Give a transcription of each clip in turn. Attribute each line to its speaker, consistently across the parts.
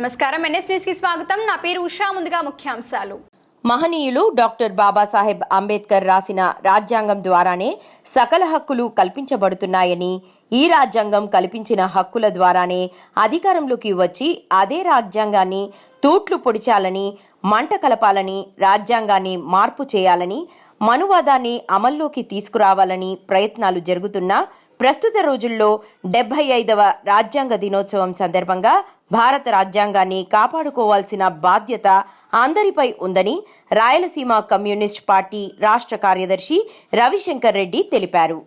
Speaker 1: నమస్కారం. ఎన్ఎస్ న్యూస్కి స్వాగతం. నా పేరు ఉషా. ముందుగా ముఖ్యాంశాలు.
Speaker 2: మహనీయులు డాక్టర్ బాబాసాహెబ్ అంబేద్కర్ రాసిన రాజ్యాంగం ద్వారానే సకల హక్కులు కల్పించబడుతున్నాయని ఈ రాజ్యాంగం కల్పించిన హక్కుల ద్వారానే అధికారంలోకి వచ్చి అదే రాజ్యాంగాన్ని తూట్లు పొడిచాలని మంట కలపాలని రాజ్యాంగాన్ని మార్పు చేయాలని మనువాదాన్ని అమల్లోకి తీసుకురావాలని ప్రయత్నాలు జరుగుతున్నా ప్రస్తుత రోజుల్లో డెబ్బై ఐదవ రాజ్యాంగ దినోత్సవం సందర్భంగా భారత రాజ్యాంగాన్ని కాపాడుకోవాల్సిన బాధ్యత అందరిపై ఉందని రాయలసీమ కమ్యూనిస్ట్ పార్టీ రాష్ట్ర కార్యదర్శి రవిశంకర్ రెడ్డి తెలిపారు.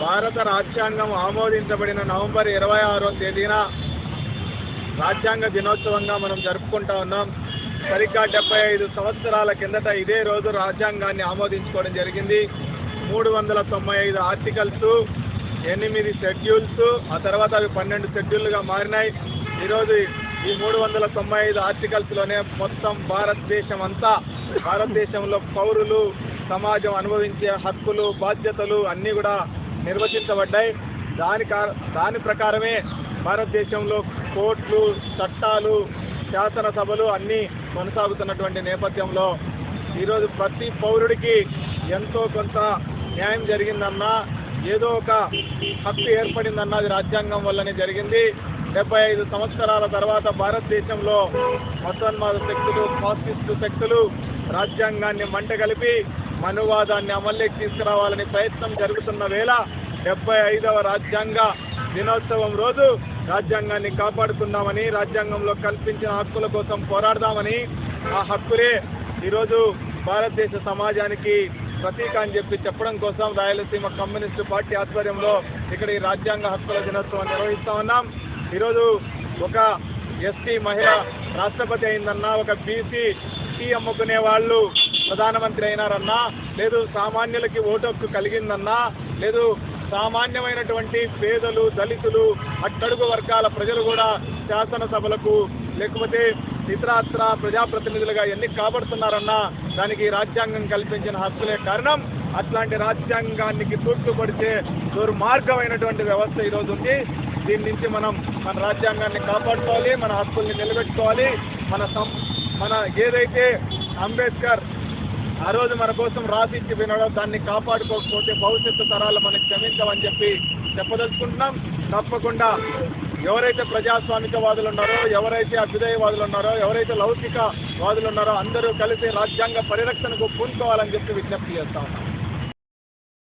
Speaker 3: భారత రాజ్యాంగం ఆమోదించబడిన నవంబర్ ఇరవై ఆరో తేదీన రాజ్యాంగ దినోత్సవంగా మనం జరుపుకుంటా ఉన్నాం. సరిగ్గా డెబ్బై ఐదు సంవత్సరాల కిందట ఇదే రోజు రాజ్యాంగాన్ని ఆమోదించుకోవడం జరిగింది. మూడు వందల తొంభై ఐదు ఆర్టికల్స్ ఎనిమిది షెడ్యూల్స్ ఆ తర్వాత అవి పన్నెండు షెడ్యూల్గా మారినాయి. ఈరోజు ఈ మూడు వందల తొంభై ఐదు ఆర్టికల్స్లోనే మొత్తం భారతదేశం అంతా భారతదేశంలో పౌరులు సమాజం అనుభవించే హక్కులు బాధ్యతలు అన్నీ కూడా నిర్వచించబడ్డాయి. దాని దాని ప్రకారమే భారతదేశంలో కోర్టులు చట్టాలు శాసనసభలు అన్నీ కొనసాగుతున్నటువంటి నేపథ్యంలో ఈరోజు ప్రతి పౌరుడికి ఎంతో కొంత న్యాయం జరిగిందన్నా ఏదో ఒక హక్కు ఏర్పడిందన్నది రాజ్యాంగం వల్లనే జరిగింది. డెబ్బై ఐదు సంవత్సరాల తర్వాత భారతదేశంలో మతోన్మాద శక్తులు ఫాసిస్టు శక్తులు రాజ్యాంగాన్ని మంటగలిపి మనువాదాన్ని అమల్లోకి తీసుకురావాలని ప్రయత్నం జరుగుతున్న వేళ డెబ్బై ఐదవ రాజ్యాంగ దినోత్సవం రోజు రాజ్యాంగాన్ని కాపాడుకుందామని రాజ్యాంగంలో కల్పించిన హక్కుల కోసం పోరాడదామని ఆ హక్కులే ఈరోజు భారతదేశ సమాజానికి ప్రతీక అని చెప్పి చెప్పడం కోసం రాయలసీమ కమ్యూనిస్టు పార్టీ ఆధ్వర్యంలో ఇక్కడ ఈ రాజ్యాంగ హక్కుల దినోత్సవం నిర్వహిస్తా ఉన్నాం. ఈరోజు ఒక ఎస్టీ మహిళ రాష్ట్రపతి అయిందన్నా ఒక బీసీ టీ అమ్ముకునే వాళ్ళు ప్రధానమంత్రి అయినారన్నా లేదు సామాన్యులకి ఓటు హక్కు కలిగిందన్నా లేదు సామాన్యమైనటువంటి పేదలు దళితులు అట్టడుగు వర్గాల ప్రజలు కూడా శాసనసభలకు లేకపోతే ఇతరాత్ర ప్రజాప్రతినిధులుగా ఎన్ని కాబడుతున్నారన్నా దానికి రాజ్యాంగం కల్పించిన హక్కులే కారణం. అట్లాంటి రాజ్యాంగానికి తూట్లుపడితే దుర్మార్గమైనటువంటి వ్యవస్థ ఈరోజు ఉంది. దీని నుంచి మనం మన రాజ్యాంగాన్ని కాపాడుకోవాలి మన హక్కుల్ని నిలబెట్టుకోవాలి. మన సం- మన ఏదైతే అంబేద్కర్ ఆ రోజు మన కోసం రాసిచ్చి వినడం దాన్ని కాపాడుకోకపోతే భవిష్యత్తు తరాలు మనకి క్షమించమని చెప్పి చెప్పదలుచుకుంటున్నాం. తప్పకుండా ఎవరైతే ప్రజాస్వామిక వాదులు ఉన్నారో ఎవరైతే అభ్యుదయవాదులు ఉన్నారో ఎవరైతే లౌకిక వాదులు ఉన్నారో అందరూ కలిసి రాజ్యాంగ పరిరక్షణకు పూనుకోవాలని చెప్పి విజ్ఞప్తి చేస్తా